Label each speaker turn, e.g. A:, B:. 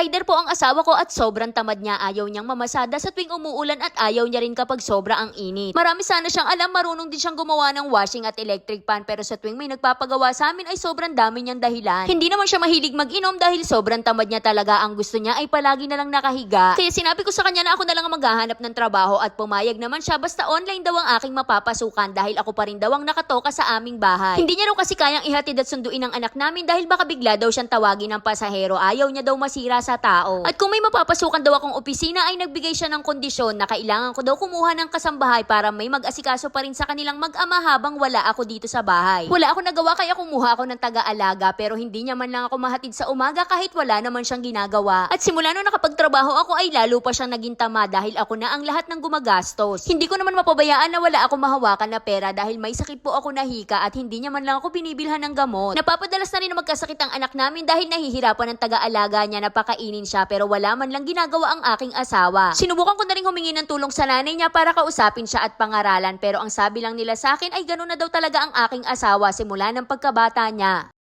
A: Rider po ang asawa ko at sobrang tamad niya. Ayaw niyang mamasada sa tuwing umuulan at ayaw niya rin kapag sobra ang init. Marami sana siyang alam, marunong din siyang gumawa ng washing at electric pan pero sa tuwing may nagpapagawa sa amin ay sobrang dami niyang dahilan. Hindi naman siya mahilig mag-inom dahil sobrang tamad niya talaga. Ang gusto niya ay palagi na lang nakahiga. Kaya sinabi ko sa kanya na ako na lang ang maghahanap ng trabaho at pumayag naman siya basta online daw ang aking mapapasukan dahil ako pa rin daw ang nakatoka sa aming bahay. Hindi niya raw kasi kayang ihatid at sunduin ang anak namin dahil baka bigla daw siyang tawagin ng pasahero. Ayaw niya daw masira sa tao. At kung may mapapasukan daw akong opisina ay nagbigay siya ng kondisyon na kailangan ko daw kumuha ng kasambahay para may mag-asikaso pa rin sa kanilang mag-ama habang wala ako dito sa bahay. Wala ako nagawa kaya kumuha ako ng taga-alaga pero hindi niya man lang ako mahatid sa umaga kahit wala naman siyang ginagawa. At simula nung nakapagtrabaho ako ay lalo pa siyang naging tama dahil ako na ang lahat ng gumagastos. Hindi ko naman mapabayaan na wala ako mahawakan na pera dahil may sakit po ako na hika at hindi niya man lang ako binibilhan ng gamot. Napapadalas na rin magkasakit ang anak namin dahil nahihirapan ng taga-alaga niya na pakainin siya pero wala man lang ginagawa ang aking asawa. Sinubukan ko na rin humingi ng tulong sa nanay niya para kausapin siya at pangaralan pero ang sabi lang nila sa akin ay gano'n na daw talaga ang aking asawa simula ng pagkabata niya.